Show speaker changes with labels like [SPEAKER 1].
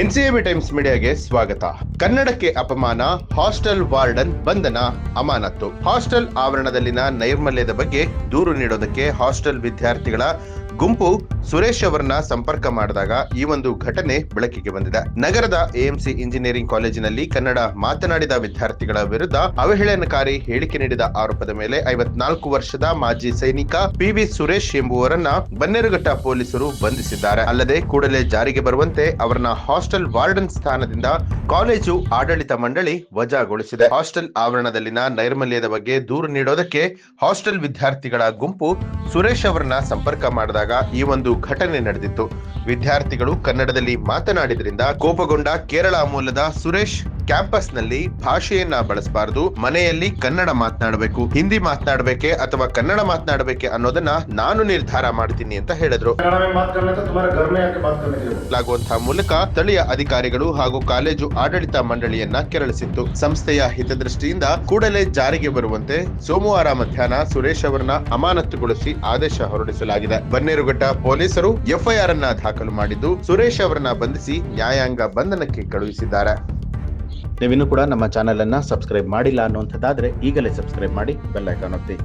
[SPEAKER 1] ಎನ್ಸಿಎಬಿ times ಮೀಡಿಯಾಗೆ ಸ್ವಾಗತ. ಕನ್ನಡಕ್ಕೆ ಅಪಮಾನ, ಹಾಸ್ಟೆಲ್ ವಾರ್ಡನ್ ಬಂಧನ ಅಮಾನತ್ತು. ಹಾಸ್ಟೆಲ್ ಆವರಣದಲ್ಲಿನ ನೈರ್ಮಲ್ಯದ ಬಗ್ಗೆ ದೂರು ನೀಡೋದಕ್ಕೆ ಹಾಸ್ಟೆಲ್ ವಿದ್ಯಾರ್ಥಿಗಳ ಗುಂಪು ಸುರೇಶ್ ಅವರನ್ನ ಸಂಪರ್ಕ ಮಾಡಿದಾಗ ಈ ಒಂದು ಘಟನೆ ಬೆಳಕಿಗೆ ಬಂದಿದೆ. ನಗರದ ಎಎಂಸಿ ಇಂಜಿನಿಯರಿಂಗ್ ಕಾಲೇಜಿನಲ್ಲಿ ಕನ್ನಡ ಮಾತನಾಡಿದ ವಿದ್ಯಾರ್ಥಿಗಳ ವಿರುದ್ಧ ಅವಹೇಳನಕಾರಿ ಹೇಳಿಕೆ ನೀಡಿದ ಆರೋಪದ ಮೇಲೆ ಐವತ್ನಾಲ್ಕು ವರ್ಷದ ಮಾಜಿ ಸೈನಿಕ ಪಿವಿ ಸುರೇಶ್ ಎಂಬುವರನ್ನ ಬನ್ನೇರುಘಟ್ಟ ಪೊಲೀಸರು ಬಂಧಿಸಿದ್ದಾರೆ. ಅಲ್ಲದೆ ಕೂಡಲೇ ಜಾರಿಗೆ ಬರುವಂತೆ ಅವರನ್ನ ಹಾಸ್ಟೆಲ್ ವಾರ್ಡನ್ ಸ್ಥಾನದಿಂದ ಕಾಲೇಜು ಆಡಳಿತ ಮಂಡಳಿ ವಜಾಗೊಳಿಸಿದೆ. ಹಾಸ್ಟೆಲ್ ಆವರಣದಲ್ಲಿನ ನೈರ್ಮಲ್ಯದ ಬಗ್ಗೆ ದೂರು ನೀಡೋದಕ್ಕೆ ಹಾಸ್ಟೆಲ್ ವಿದ್ಯಾರ್ಥಿಗಳ ಗುಂಪು ಸುರೇಶ್ ಅವರನ್ನ ಸಂಪರ್ಕ ಮಾಡಿದಾಗ ಈ ಒಂದು ಘಟನೆ ನಡೆದಿತ್ತು. ವಿದ್ಯಾರ್ಥಿಗಳು ಕನ್ನಡದಲ್ಲಿ ಮಾತನಾಡಿದ್ರಿಂದ ಕೋಪಗೊಂಡ ಕೇರಳ ಮೂಲದ ಸುರೇಶ್ ಕ್ಯಾಂಪಸ್ನಲ್ಲಿ ಭಾಷೆಯನ್ನ ಬಳಸಬಾರದು ಮನೆಯಲ್ಲಿ ಕನ್ನಡ ಮಾತನಾಡಬೇಕು. ಹಿಂದಿ ಮಾತನಾಡಬೇಕೆ ಅಥವಾ ಕನ್ನಡ ಮಾತನಾಡಬೇಕೆ ಅನ್ನೋದನ್ನ ನಾನು ನಿರ್ಧಾರ ಮಾಡ್ತೀನಿ ಅಂತ ಹೇಳಿದ್ರು. ಲಾಗುವಂತಹ ಮೂಲಕ ಸ್ಥಳೀಯ ಅಧಿಕಾರಿಗಳು ಹಾಗೂ ಕಾಲೇಜು ಆಡಳಿತ ಮಂಡಳಿಯನ್ನ ಕೆರಳಿಸಿತ್ತು. ಸಂಸ್ಥೆಯ ಹಿತದೃಷ್ಟಿಯಿಂದ ಕೂಡಲೇ ಜಾರಿಗೆ ಬರುವಂತೆ ಸೋಮವಾರ ಮಧ್ಯಾಹ್ನ ಸುರೇಶ್ ಅವರನ್ನ ಅಮಾನತುಗೊಳಿಸಿ ಆದೇಶ ಹೊರಡಿಸಲಾಗಿದೆ. ಬನ್ನೇರುಘಟ್ಟ ಪೊಲೀಸರು ಎಫ್ಐಆರ್ ಅನ್ನ ದಾಖಲು ಮಾಡಿದ್ದು ಸುರೇಶ್ ಅವರನ್ನ ಬಂಧಿಸಿ ನ್ಯಾಯಾಂಗ ಬಂಧನಕ್ಕೆ ಕಳುಹಿಸಿದ್ದಾರೆ. ನೀವಿನ್ನೂ ಕೂಡ ನಮ್ಮ ಚಾನೆಲ್ ಅನ್ನ ಸಬ್ಸ್ಕ್ರೈಬ್ ಮಾಡಿಲ್ಲ ಅನ್ನುವಂಥದ್ದಾದ್ರೆ ಈಗಲೇ ಸಬ್ಸ್ಕ್ರೈಬ್ ಮಾಡಿ ಬೆಲ್ ಐಕಾನ್ ಒತ್ತಿ.